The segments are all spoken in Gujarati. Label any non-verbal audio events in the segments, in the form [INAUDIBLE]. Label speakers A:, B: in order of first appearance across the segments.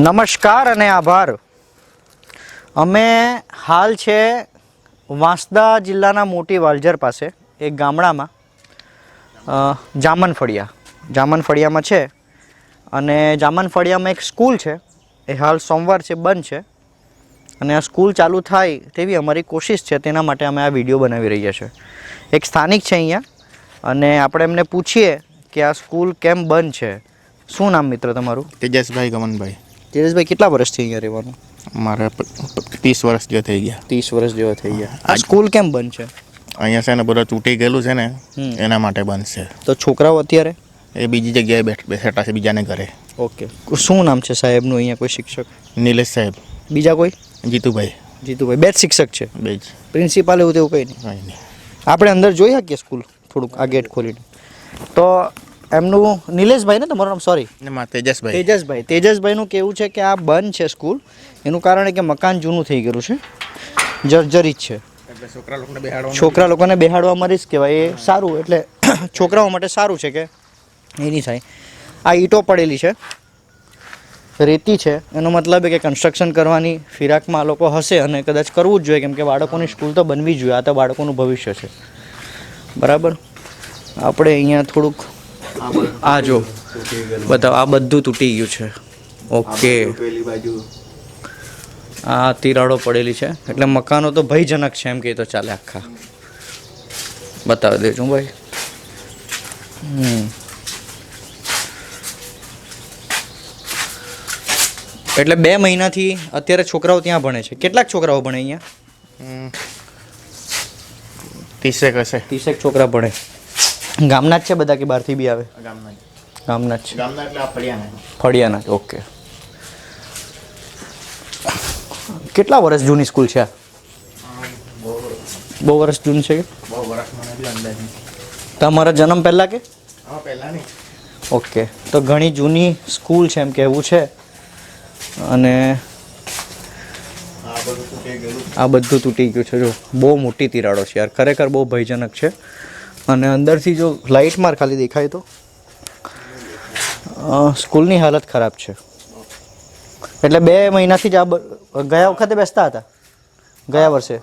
A: નમસ્કાર અને આભાર. અમે હાલ છે વાંસદા જિલ્લાના મોટી વાલજર પાસે, એક ગામડામાં જામનફળિયા. જામનફળિયામાં છે અને જામનફળિયામાં એક સ્કૂલ છે. એ હાલ સોમવાર છે, બંધ છે. અને આ સ્કૂલ ચાલુ થાય તેવી અમારી કોશિશ છે. તેના માટે અમે આ વીડિયો બનાવી રહ્યા છે. એક સ્થાનિક છે અહીંયા અને આપણે એમને પૂછીએ કે આ સ્કૂલ કેમ બંધ છે? શું નામ મિત્ર તમારું?
B: તેજસભાઈ ગમનભાઈ
A: જયેશભાઈ કેટલા વર્ષથી અહીંયા રહેવાનું?
B: મારે ત્રીસ વર્ષ જેવા થઈ ગયા.
A: ત્રીસ વર્ષ જેવા થઈ ગયા. આ સ્કૂલ કેમ બંધ છે?
B: અહીંયા છે ને બધું તૂટી ગયેલું છે ને એના માટે બંધ છે.
A: તો છોકરાઓ અત્યારે?
B: એ બીજી જગ્યાએ બેઠ છે બીજાને ઘરે.
A: ઓકે. શું નામ છે સાહેબનું અહીંયા કોઈ શિક્ષક?
B: નિલેશ સાહેબ.
A: બીજા કોઈ?
B: જીતુભાઈ.
A: જીતુભાઈ. બે જ શિક્ષક છે?
B: બે જ
A: પ્રિન્સિપાલ એવું તેવું કંઈ નહીં.
B: કંઈ નહીં.
A: આપણે અંદર જોઈ શકીએ સ્કૂલ થોડુંક આ ગેટ ખોલીને. તો એમનું નિલેશભાઈ ને તમારું નામ? સોરી
B: તેજસભાઈ.
A: તેજસભાઈ. તેજસભાઈનું કેવું છે કે આ બંધ છે સ્કૂલ. એનું કારણ કે મકાન જૂનું થઈ ગયું છે. જર્જરિત છે.
B: છોકરા લોકોને
A: બેહાડવામાં રિસ્ક કહેવાય. એ સારું એટલે [CLEARS THROAT] છોકરાઓ માટે સારું છે કે એ નહીં થાય. આ ઈંટો પડેલી છે. રેતી છે. એનો મતલબ એ કે કન્સ્ટ્રક્શન કરવાની ફિરાકમાં આ લોકો હશે અને કદાચ કરવું જ જોઈએ. કેમ કે બાળકોની સ્કૂલ તો બનવી જ જોઈએ. આ તો બાળકોનું ભવિષ્ય છે. બરાબર? આપણે અહીંયા થોડુંક આ જો બતાવો આ બધું તૂટી ગયું છે. ઓકે.
B: પેલી બાજુ
A: આ તિરાડો પડેલી છે. એટલે મકાનો તો ભયજનક છે એમ કે તો ચાલે આખા. બતાવી દેજો ભાઈ. હમ. એટલે બે મહિનાથી અત્યારે છોકરાઓ ત્યાં ભણે છે. કેટલાક છોકરાઓ ભણે અહીંયા.
B: ત્રીસેક હશે.
A: ત્રીસેક છોકરા ભણે. ગામના જ છે બધા કે બહારથી બી આવે?
B: ગામના
A: ગામના જ છે.
B: ગામના એટલે ફળિયાના
A: ફળિયાના ઓકે. કેટલા વર્ષ જૂની સ્કૂલ છે બહુ વર્ષ જૂની છે કે?
B: બહુ વર્ષ મને બી અંદાજ
A: તમારા જન્મ પહેલાં કે? ઓકે. તો ઘણી જૂની સ્કૂલ છે એમ કહેવું છે. અને
B: આ બધું તૂટી
A: ગયું છે. જો બહુ મોટી તિરાડો છે યાર. ખરેખર બહુ ભયજનક છે. અને અંદરથી જો લાઇટ માર ખાલી દેખાય તો? સ્કૂલની હાલત ખરાબ છે. એટલે બે મહિનાથી જ આ બ- ગયા વખતે બેસતા હતા? ગયા વર્ષે?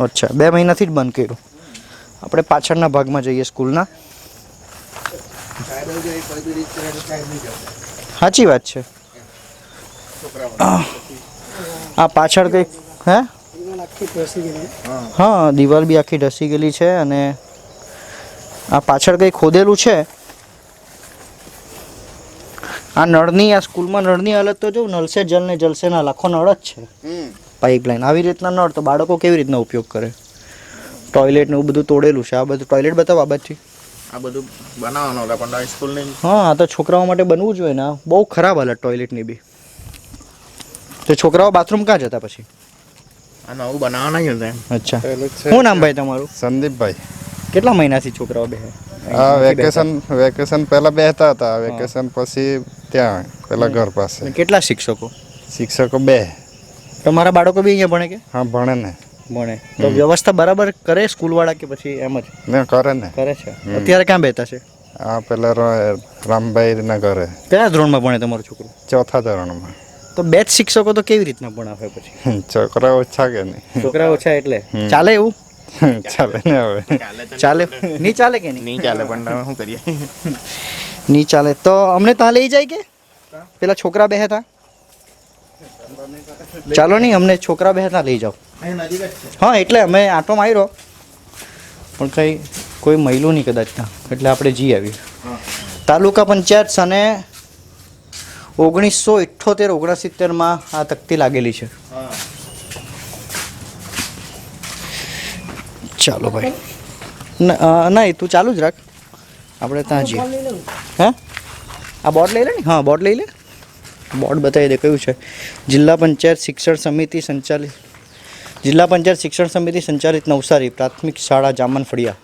A: અચ્છા બે મહિનાથી જ બંધ કર્યું. આપણે પાછળના ભાગમાં જઈએ સ્કૂલના. સાચી વાત છે. આ પાછળ કંઈક હે? હા. દિવાલ બી આખી ઢસી ગયેલી છે અને આ પાછળ કંઈ ખોદેલું છે? આ નળની આ સ્કૂલમાં નળની હાલત તો જો નળસે જલ ને જલસે ના લાખો નળ જ છે. પાઇપલાઇન આવી રીતના નળ તો બાળકો કેવી રીતના ઉપયોગ કરે? ટોયલેટ ને એવું બધું તોડેલું છે. આ બધું ટોયલેટ બતાવો આ
B: આ બધું બનાવવાનું હતા પણ સ્કૂલની
A: હા આ તો છોકરાઓ માટે બનવું જોઈએ ને આ. બહુ ખરાબ હાલત ટોયલેટની બી. તો છોકરાઓ બાથરૂમ ક્યાં જતા પછી?
B: આ નવું બનાવવાના જ હતા
A: અચ્છા. શું નામ ભાઈ તમારું?
C: સંદીપભાઈ.
A: કેટલા મહિનાથી છોકરાઓ બે
C: હા વેકેશન વેકેશન પહેલા બેહતા હતા. વેકેશન પછી ત્યાં પેલા ઘર પાસે.
A: કેટલા શિક્ષકો?
C: શિક્ષકો બે.
A: તમારા બાળકો બી અહીંયા ભણે કે?
C: હા ભણે ને.
A: ભણે. તો વ્યવસ્થા બરાબર કરે સ્કૂલ વાળા કે પછી એમ જ?
C: ને કરે ને.
A: કરે છે. અત્યારે ક્યાં બેતા છે?
C: આ પેલા રામભાઈ ના ઘરે.
A: કયા ધોરણમાં ભણે તમારું છોકરું?
C: ચોથા ધોરણમાં.
A: તો બે જ શિક્ષકો તો કેવી રીતના ભણાવે પછી?
C: છોકરા ઓછા કે નહીં?
A: છોકરા ઓછા એટલે? ચાલે એવું?
C: ચાલે ને હવે
A: ચાલે નહીં ચાલે કે નહીં
B: ચાલે પણ શું કરીએ
A: નહીં ચાલે તો અમને ત્યાં લઈ જાય કે પેલા છોકરા બે હતા ચાલો નહીં અમને છોકરા બે હતા લઈ જાઓ હા એટલે અમે આટો માર્યો પણ કંઈ કોઈ મહિલું નહીં કદાચ ત્યાં એટલે આપણે જી આવી તાલુકા પંચાયત સને ઓગણીસો ઇઠ્ઠોતેર ઓગણસિત્તેરમાં આ તકતી લાગેલી છે ચાલો ભાઈ. ના એ તું ચાલુ જ રાખ. આપણે ત્યાં જઈએ. હે? આ બોર્ડ લઈ લે ને? હા, બોર્ડ લઈ લે. બોર્ડ બતાવી દે કયું છે. જિલ્લા પંચાયત શિક્ષણ સમિતિ સંચાલિત. જિલ્લા પંચાયત શિક્ષણ સમિતિ સંચાલિત નવસારી, પ્રાથમિક શાળા, જામન ફળિયા.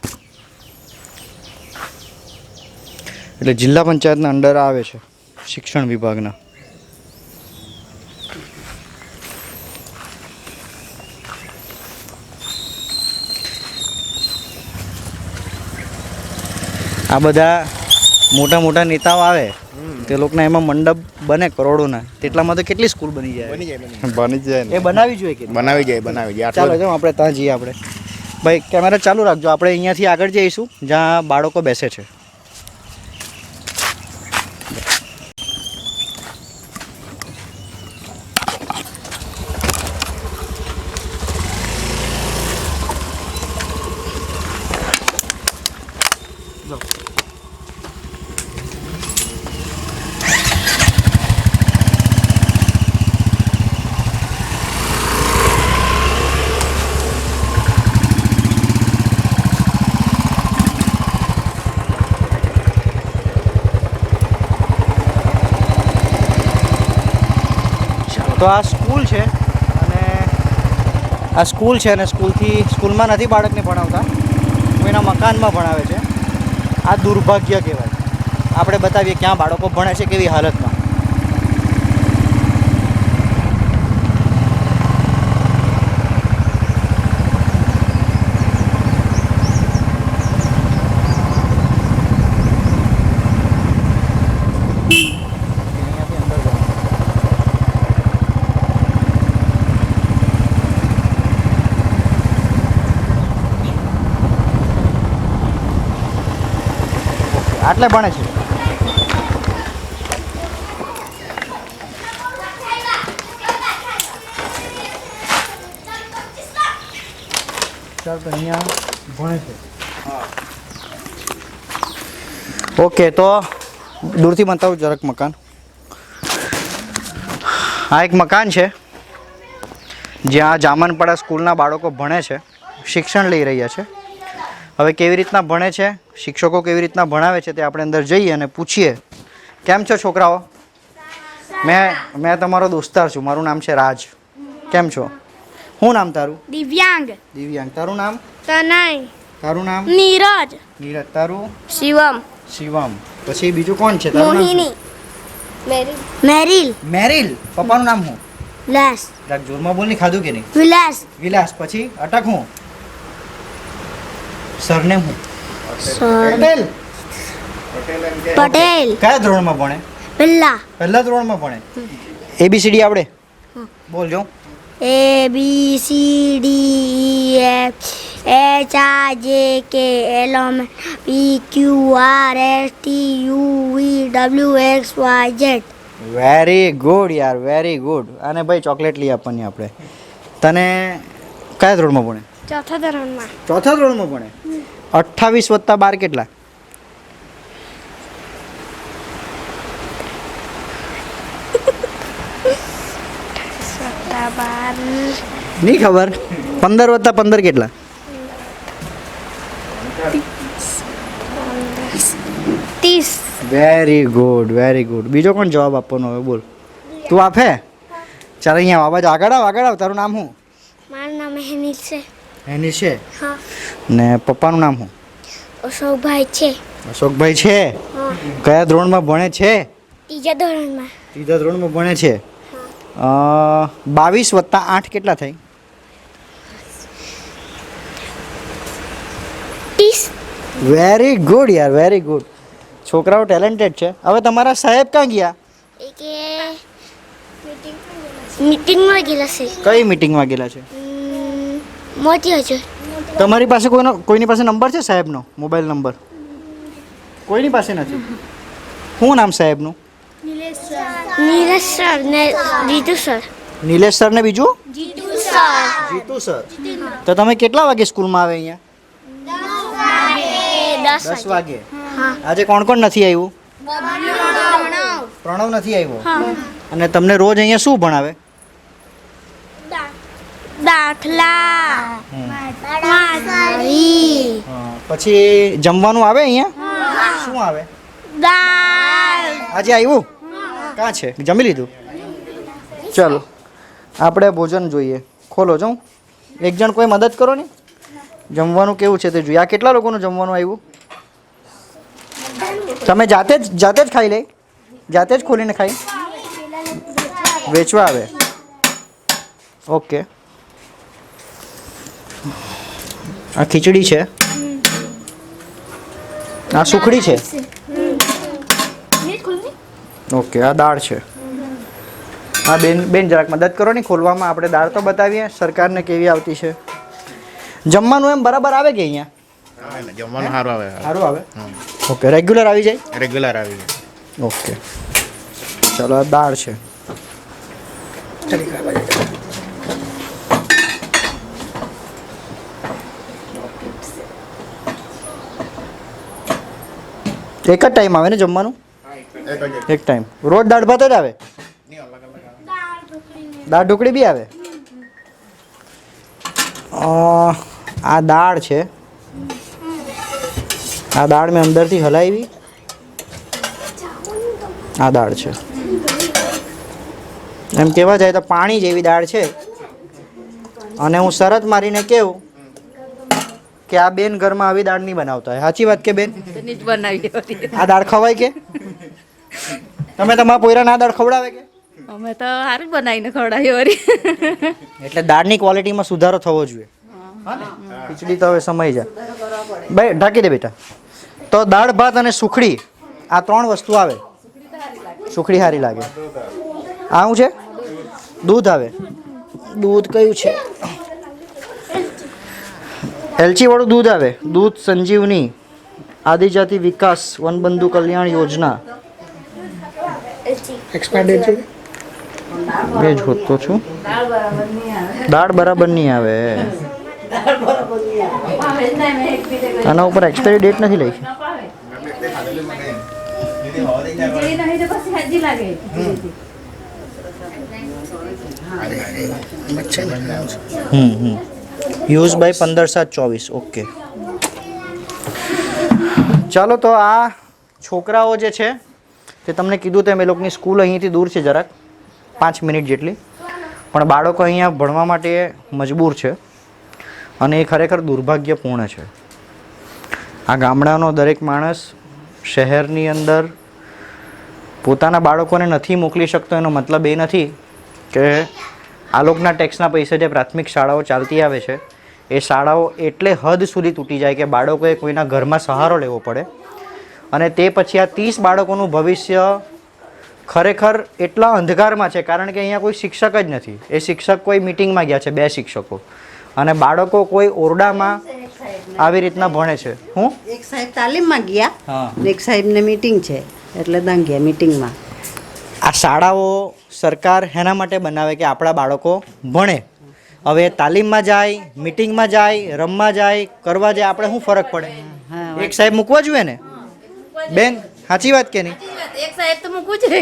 A: એટલે જિલ્લા પંચાયતના અંડર આવે છે શિક્ષણ વિભાગના. આ બધા મોટા મોટા નેતાઓ આવે તે લોકોના એમાં મંડપ બને કરોડોના. તેટલામાં તો કેટલી સ્કૂલ બની જાય?
B: બની જાય બની
C: જાય.
A: એ બનાવી જોઈએ કે
B: બનાવી જાય બનાવી જાય.
A: ચાલો જો આપણે ત્યાં જઈએ આપણે. ભાઈ કેમેરા ચાલુ રાખજો. આપણે અહીંયાથી આગળ જઈશું જ્યાં બાળકો બેસે છે. તો આ સ્કૂલ છે અને આ સ્કૂલ છે અને સ્કૂલથી સ્કૂલમાં નથી બાળકને ભણાવતા કોઈના મકાનમાં ભણાવે છે. આ દુર્ભાગ્ય કહેવાય. આપણે બતાવીએ ક્યાં બાળકો ભણે છે, કેવી હાલતમાં અહીંયાથી અંદર જવાનું. આટલે ભણે છે. ચાલ તો અહીંયા ભણે છે. ઓકે તો દૂરથી બતાવું જરાક મકાન. આ એક મકાન છે જ્યાં જામનપાડા સ્કૂલના બાળકો ભણે છે શિક્ષણ લઈ રહ્યા છે. હવે કેવી રીતના ભણે છે? શિક્ષકો કેવી રીતના ભણાવે છે તે આપણે અંદર જઈએ અને પૂછીએ. કેમ છો છોકરાઓ? મેં મેં તમારો દોસ્તાર છું. મારું નામ છે રાજ. કેમ છો? શું નામ તારું?
D: દિવ્યાંગ.
A: દિવ્યાંગ. તારું નામ?
D: તનય.
A: તારું નામ?
D: નીરજ.
A: નીરજ. તારું?
D: શિવમ.
A: શિવમ. પછી બીજું કોણ છે? તારું નામ
D: મોહિની. મેરિલ. મેરિલ.
A: મેરિલ. પપ્પાનું નામ શું?
D: વિલાસ.
A: જરાક જોરમાં બોલની ખાધું કે નહીં?
D: વિલાસ.
A: વિલાસ. પછી અટક હું? સરનેમ હું?
D: સર.
A: પટેલ.
D: પટેલ.
A: કયા ધોરણમાં ભણે?
D: પહેલા.
A: પહેલા ધોરણમાં ભણે? એબીસીડી આવડે? બોલ જો.
D: A B C D F H R J K L M P Q R S T U V W X Y Z
A: very good યાર વેરી ગુડ અને ભાઈ ચોકલેટ લઈ આપવાની આપણે. તને કયા ધોરણમાં ભણે?
D: ચોથા ધોરણમાં.
A: ચોથા ધોરણમાં ભણે? અઠ્ઠાવીસ વત્તા બાર કેટલા? નહીં ખબર? પંદર વત્તા પંદર કેટલા?
D: ત્રીસ.
A: વેરી ગુડ વેરી ગુડ બીજો કોણ જવાબ આપવાનો હવે બોલ. તું આપે? ચાલ અહીંયા આવાજ આગળ આવ આગળ આવ. તારું નામ શું?
D: મારું નામ હેનિલ છે.
A: એની છે?
D: હા.
A: ને પપ્પાનું નામ શું?
D: અશોકભાઈ છે.
A: અશોકભાઈ છે? કયા ધોરણમાં ભણે છે?
D: ત્રીજા ધોરણમાં.
A: ત્રીજા ધોરણમાં ભણે છે? બાવીસ વત્તા આઠ કેટલા થાય વેરી ગુડ યાર વેરી ગુડ. છોકરાઓ ટેલેન્ટેડ છે. હવે તમારા સાહેબ ક્યાં ગયા?
D: મીટિંગમાં ગયેલા છે.
A: કઈ મીટિંગમાં ગયેલા છે?
D: મોતી હજુ
A: તમારી પાસે કોઈનો કોઈની પાસે નંબર છે સાહેબનો? Mobile number? કોઈની પાસે નથી? શું નામ સાહેબનું?
D: નીલેશ સર. ને જીતુ સર.
A: નિલેશ સર ને બીજું?
D: જીતુ સર.
A: જીતુ સર. તો તમે કેટલા વાગે સ્કૂલમાં આવે અહીંયા?
D: દસ
A: વાગે.
D: હા.
A: આજે કોણ કોણ નથી આવ્યું? પ્રણવ. નથી આવ્યો? અને તમને રોજ અહીંયા શું ભણાવે?
D: દાખલા. માછલી
A: પછી જમવાનું આવે અહીંયા? શું આવે?
D: દાળ.
A: આજે આવ્યું? કાં છે? જમી લીધું? ચાલો આપણે ભોજન જોઈએ. ખોલો જો એક જણ કોઈ મદદ કરો ને? જમવાનું કેવું છે તે જોઈએ. આ કેટલા લોકોનું જમવાનું આવ્યું? તમે જાતે જ જાતે જ ખાઈ લે. જાતે જ ખોલીને ખાઈ. વેચવા આવે. ઓકે. આ ખીચડી છે? આ સુખડી છે? ઓકે આ દાળ છે. હા બેન બેન જરાક મદદ કરો ને ખોલવામાં આપણે દાળ તો બતાવીએ. સરકારને કેવી આવતી છે? જમવાનું એમ બરાબર આવે કે અહીંયા?
E: જમવાનું સારું આવે
A: સારું આવે? ઓકે રેગ્યુલર આવી જાય?
E: રેગ્યુલર આવી જાય.
A: ઓકે. ચલો આ દાળ છે. એક જ ટાઈમ આવે ને જમવાનું? એક ટાઈમ રોજ દાળ ભાત જ આવે? દાળ ઢોકળી બી આવે? આ દાળ છે. આ દાળ મેં અંદરથી હલાવી. આ દાળ છે. એમ કહેવા જાય તો પાણી જેવી દાળ છે. અને હું શરત મારીને કહું કે આ બેન ઘરમાં આવી દાળ નહીં બનાવતા હોય. સાચી વાત કે બેન?
F: બનાવી
A: આ દાળ ખવાય કે? તમે તમારા પોયરાને આ દાળ ખવડાવે કે?
F: અમે તો સારું બનાવીને ખવડાવી વળી.
A: એટલે દાળની ક્વોલિટીમાં સુધારો થવો જોઈએ. ખીચડી તો હવે સમય જાય ભાઈ ઢાંકી દે બેટા. તો દાળ ભાત અને સુખડી આ ત્રણ વસ્તુ આવે. સુખડી સારી લાગે. આવું છે? દૂધ આવે. દૂધ કયું છે? એલચી વાળું દૂધ આવે. દૂધ સંજીવની આદિજાતિ વિકાસ વનબંધુ કલ્યાણ યોજના. બે જ હોતો છું દાળ બરાબર નહીં આવે. આના ઉપર એક્સપાયરી ડેટ નથી લખી. હમ હમ. યુઝ બાય પંદર સાત ચોવીસ, ઓકે. ચાલો તો આ છોકરાઓ જે છે, તે તમને કીધું તેમ એ લોકોની સ્કૂલ અહીંથી દૂર છે જરાક, પાંચ મિનિટ જેટલી. પણ બાળકો અહીંયા ભણવા માટે મજબૂર છે અને એ ખરેખર દુર્ભાગ્યપૂર્ણ છે. આ ગામડાનો દરેક માણસ શહેરની અંદર પોતાના બાળકોને નથી મોકલી શકતો, એનો મતલબ એ નથી કે આ લોકોના ટેક્સના પૈસે જે પ્રાથમિક શાળાઓ ચાલતી આવે છે એ શાળાઓ એટલે હદ સુધી તૂટી જાય કે બાળકોએ કોઈના ઘરમાં સહારો લેવો પડે. અને તે પછી આ ત્રીસ બાળકોનું ભવિષ્ય ખરેખર એટલા અંધકારમાં છે કારણ કે અહીંયા કોઈ શિક્ષક જ નથી. એ શિક્ષક કોઈ મિટિંગમાં ગયા છે બે શિક્ષકો. અને બાળકો કોઈ ઓરડામાં આવી રીતના ભણે છે. હું?
G: એક સાહેબ તાલીમમાં ગયા. એક સાહેબને મીટિંગ છે એટલે ત્યાં ગયા મીટિંગમાં.
A: આ શાળાઓ સરકાર એના માટે બનાવે કે આપણા બાળકો ભણે. હવે તાલીમમાં જાય મિટિંગમાં જાય રમવા જાય કરવા જાય આપણે શું ફરક પડે? એક સાહેબ મૂકવા જોઈએ ને? બેન સાચી વાત કે નહીં?
F: એક સાહેબ તો મૂકવું જ રહે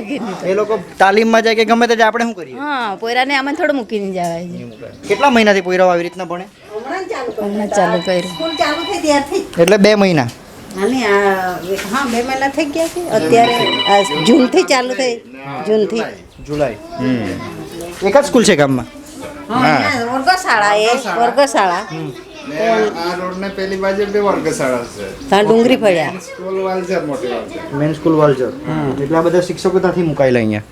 A: એ લોકો તાલીમમાં જાય કે ગમે તે આપણે શું કરીએ?
F: હા પોયરાને આમાં થોડું મૂકીને જવાય
A: કેટલા મહિનાથી પોયરાઓ આવી રીતના ભણે?
F: હમણાં ચાલુ કર્યું.
G: થઈ ત્યારથી જ.
A: એટલે બે મહિના.
G: હા બે મહિના થઈ ગયા છે. અત્યારે જૂનથી ચાલુ થઈ. જૂનથી.
A: જુલાઈ. એક જ સ્કૂલ છે ગામમાં?
G: વર્ગશાળા એ વર્ગશાળા.
C: ને આ રોડ ને પેલી બાજુ બે વર્ગશાળા છે.
G: ત્યાં ડુંગળી પડ્યા.
C: સ્કૂલ વાલચર મોટી વાલચર
A: મેન સ્કૂલ વાલજર એટલે આ બધા શિક્ષકો ત્યાંથી મુકાયેલા અહીંયા.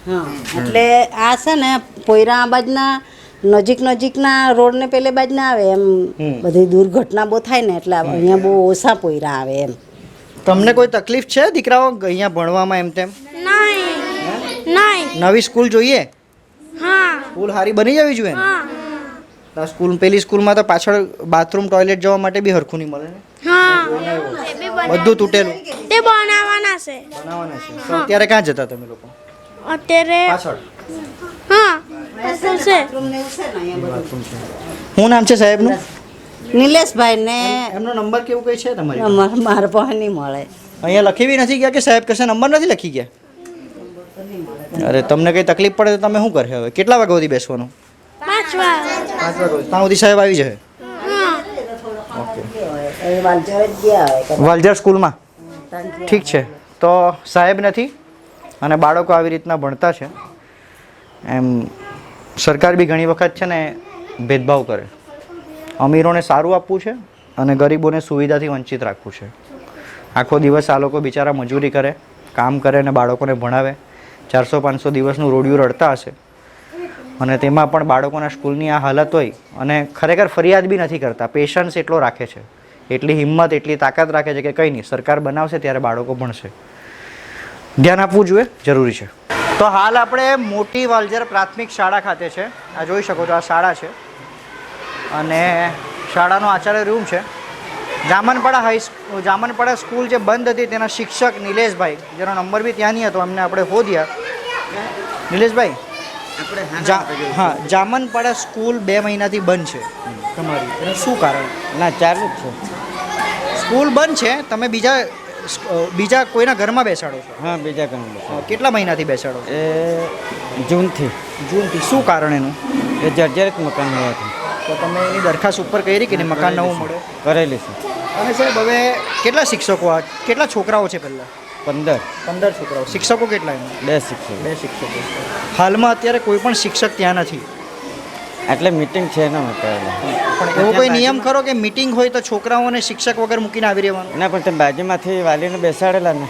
G: એટલે આ છે ને પોયરા આ બાજના નજીક નજીકના રોડ ને પેલે બાજના આવે એમ. બધી દુર્ઘટના બહુ થાય ને એટલે અહીંયા બહુ ઓછા પોયરા આવે એમ.
A: તમને કોઈ તકલીફ છે દીકરાઓ અહીંયા ભણવામાં એમ તેમ?
D: નહીં.
A: નવી સ્કૂલ જોઈએ? સ્કૂલ સારી બની જવી જોઈએ ને?
D: હા.
A: સ્કૂલ પેલી સ્કૂલમાં તો પાછળ બાથરૂમ ટોયલેટ જવા માટે બી હરખું નહીં મળે ને? બધું તૂટેલું.
D: તે બનાવવાના છે.
A: બનાવવાના છે. તો અત્યારે ક્યાં જતા તમે લોકો?
D: અત્યારે
A: પાછળ.
D: હા. છે.
A: શું નામ છે સાહેબનું?
G: નિલેશભાઈ ને
A: એમનો નંબર કેવું કઈ છે તમારી
G: અમારે મારા પાસે નહીં મળે.
A: અહીંયા લખી બી નથી ગયા કે સાહેબ કશે નંબર નથી લખી ગયા? અરે તમને કઈ તકલીફ પડે તો તમે શું કરે હવે? કેટલા વાગ્યા સુધી બેસવાનું?
D: પાંચ
A: વાગ્યા સુધી. ત્યાં સુધી સાહેબ આવી જશે?
D: હા.
G: એ વાલચર જ ગયા હોય.
A: વાલજર સ્કૂલમાં? ઠીક છે. તો સાહેબ નથી અને બાળકો આવી રીતના ભણતા છે. એમ સરકાર બી ઘણી વખત છે ને ભેદભાવ કરે. અમીરોને સારું આપવું છે અને ગરીબોને સુવિધાથી વંચિત રાખવું છે. આખો દિવસ આ લોકો બિચારા મજૂરી કરે કામ કરે અને બાળકોને ભણાવે. ચારસો પાંચસો દિવસનું રોડિયું રડતા હશે. અને તેમાં પણ બાળકોના સ્કૂલની આ હાલત હોય અને ખરેખર ફરિયાદ બી નથી કરતા. પેશન્સ એટલો રાખે છે. એટલી હિંમત, એટલી તાકાત રાખે છે કે કંઈ નહીં. સરકાર બનાવશે ત્યારે બાળકો ભણશે. ધ્યાન આપવું જોઈએ. જરૂરી છે. તો હાલ આપણે મોટી વાલજર પ્રાથમિક શાળા ખાતે છે. આ જોઈ શકો છો, આ શાળા છે. અને શાળાનો આચાર્ય રૂમ છે. જામનપાડા હાઈ જામનપાડા સ્કૂલ જે બંધ હતી તેના શિક્ષક નિલેશભાઈ જેનો નંબર બી ત્યાં નહીં હતો અમને આપણે હોદ્યા. નિલેશભાઈ હા જામનપાડા સ્કૂલ બે મહિનાથી બંધ છે. તમારી. એનું શું કારણ?
H: ના ચાલુ જ છે.
A: સ્કૂલ બંધ છે તમે બીજા બીજા કોઈના ઘરમાં બેસાડો છો?
H: હા બીજા
A: ઘરમાં કેટલા મહિનાથી બેસાડો
H: એ જૂનથી.
A: જૂનથી. શું કારણ એનું?
H: એ જર્જરિત મકાન હોવાથી.
A: તો તમે એની દરખાસ્ત ઉપર કરી કે મકાન નવું મળે
H: કરેલી છે.
A: અને સાહેબ હવે કેટલા શિક્ષકો આ કેટલા છોકરાઓ છે પહેલાં?
H: પંદર.
A: પંદર છોકરાઓ. શિક્ષકો કેટલા એમાં?
H: બે શિક્ષક.
A: બે શિક્ષકો. હાલમાં અત્યારે કોઈ પણ શિક્ષક ત્યાં નથી?
H: એટલે મિટિંગ છે એના માટે.
A: પણ એવો કોઈ નિયમ ખરો કે મિટિંગ હોય તો છોકરાઓને શિક્ષક વગર મૂકીને આવી રહેવાનું?
H: ના પણ તે બાજુમાંથી વાલીને બેસાડેલા ને.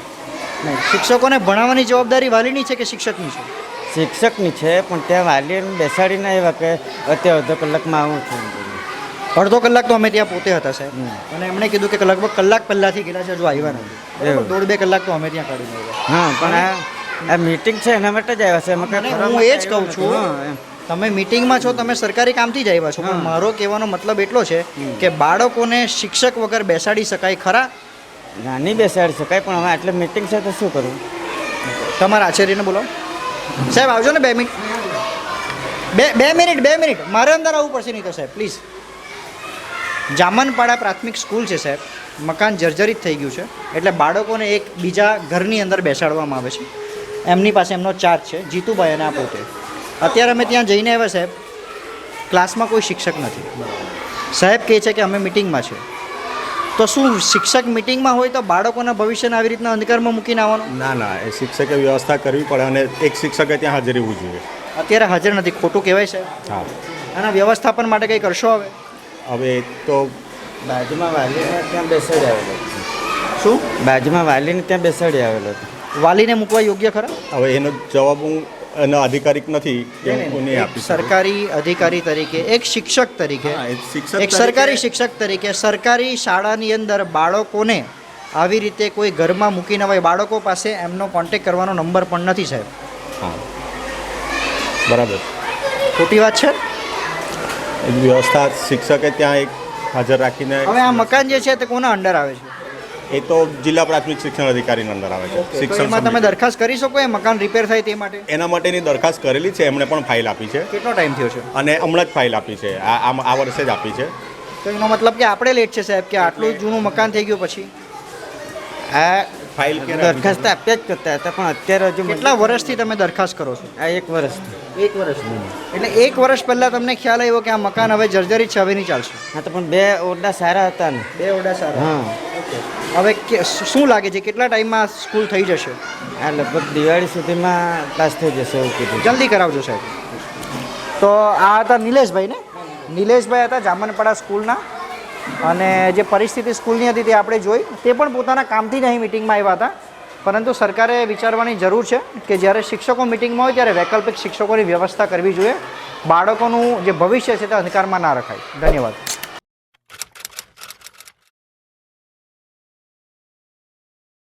A: નહીં શિક્ષકોને ભણાવવાની જવાબદારી વાલીની છે કે શિક્ષકની છે?
H: શિક્ષકની છે પણ ત્યાં વાલીને બેસાડીને આવ્યા કે અત્યારે અડધો કલાકમાં આવું છું.
A: અડધો કલાક તો અમે ત્યાં પોતે હતા સાહેબ. અને એમણે કીધું કે લગભગ કલાક પહેલાંથી ગયેલા છે હજુ આવ્યા નથી? દોઢ બે કલાક તો અમે ત્યાં કાઢીને આવ્યા
H: હા પણ આ મીટિંગ છે એના માટે જ આવ્યા છે
A: હું એ જ કહું છું તમે મિટિંગમાં છો તમે સરકારી કામથી જ આવ્યા છો પણ મારો કહેવાનો મતલબ એટલો છે કે બાળકોને શિક્ષક વગર બેસાડી શકાય ખરા?
H: નાની બેસાડી શકાય પણ હવે આટલે મિટિંગ છે તો શું કરવું
A: તમારા આચાર્યને બોલો સાહેબ આવજો ને બે મિનિટ. બે બે મિનિટ બે મિનિટ. મારે અંદર આવવું પડશે નહીં તો સાહેબ પ્લીઝ જામનપાડા પ્રાથમિક સ્કૂલ છે સાહેબ. મકાન જર્જરિત થઈ ગયું છે. એટલે બાળકોને એક બીજા ઘરની અંદર બેસાડવામાં આવે છે. એમની પાસે એમનો ચાર્જ છે. જીતુભાઈ અને આ પોતે. અત્યારે અમે ત્યાં જઈને આવ્યા સાહેબ. ક્લાસમાં કોઈ શિક્ષક નથી. સાહેબ કહે છે કે અમે મિટિંગમાં છે. તો શું શિક્ષક મિટિંગમાં હોય તો બાળકોના ભવિષ્યને આવી રીતના અંધકારમાં મૂકીને આવવાનું?
I: ના ના. એ શિક્ષકે વ્યવસ્થા કરવી પડે અને એક શિક્ષકે ત્યાં હાજર રહેવું જોઈએ.
A: અત્યારે હાજર નથી. ખોટું કહેવાય છે
I: હા.
A: આના વ્યવસ્થાપન માટે કંઈ કરશો હવે?
I: હવે તો
H: બાજુમાં વાલીને ત્યાં બેસાડી આવેલો
A: શું?
H: બાજુમાં વાલીને ત્યાં બેસાડી આવેલો હતો.
A: વાલીને મૂકવા યોગ્ય ખરા?
I: હવે એનો જવાબ હું એનો અધિકારીક નથી કે હું આપી
A: સરકારી અધિકારી તરીકે એક શિક્ષક તરીકે
I: એક
A: સરકારી શિક્ષક તરીકે સરકારી શાળાની અંદર બાળકોને આવી રીતે કોઈ ઘરમાં મૂકીને હોય બાળકો પાસે એમનો કોન્ટેક કરવાનો નંબર પણ નથી સાહેબ.
I: બરાબર.
A: ખોટી વાત છે?
I: વ્યવસ્થા શિક્ષકે ત્યાં એક હાજર રાખીને
A: હવે આ મકાન જે છે તે કોના અંડર આવે છે?
I: એ તો જિલ્લા પ્રાથમિક શિક્ષણ અધિકારીની અંદર આવે છે.
A: શિક્ષણમાં
I: શિક્ષણ
A: તમે દરખાસ્ત કરી શકો? એ મકાન રિપેર થાય તે માટે?
I: એના માટેની દરખાસ્ત કરેલી છે એમણે પણ ફાઇલ આપી છે.
A: કેટલો ટાઈમ થયો છે?
I: અને હમણાં જ ફાઇલ આપી છે. આ આ- આ વર્ષે જ આપી છે.
A: તો એનો મતલબ કે આપણે લેટ છે સાહેબ કે આટલું જૂનું મકાન થઈ ગયું પછી?
H: આ
I: ફાઇલ કે
H: દરખાસ્ત આપ્યા જ કરતા હતા પણ અત્યારે હજુ
A: કેટલા વર્ષથી તમે દરખાસ્ત કરો છો?
H: આ એક વર્ષ
A: એક વર્ષ એટલે એક વર્ષ પહેલા તમને ખ્યાલ આવ્યો કે આ મકાન હવે જર્જરી છે હવે નહીં ચાલશે?
H: હા તો પણ બે ઓરડા સારા હતા ને.
A: બે ઓરડા સારા.
H: હા.
A: હવે કે શું લાગે છે કેટલા ટાઈમમાં સ્કૂલ થઈ જશે?
H: આ લગભગ દિવાળી સુધીમાં પાસ થઈ જશે એવું કીધું.
A: જલ્દી કરાવજો સાહેબ. તો આ હતા નિલેશભાઈ ને? નિલેશભાઈ હતા જામનપાડા સ્કૂલના. અને જે પરિસ્થિતિ સ્કૂલની હતી તે આપણે જોઈ. તે પણ પોતાના કામથી જ અહીં મિટિંગમાં આવ્યા હતા. પરંતુ સરકારે વિચારવાની જરૂર છે કે જ્યારે શિક્ષકો મિટિંગમાં હોય ત્યારે વૈકલ્પિક શિક્ષકોની વ્યવસ્થા કરવી જોઈએ. બાળકોનું જે ભવિષ્ય છે તે અંધકારમાં ના રખાય. ધન્યવાદ.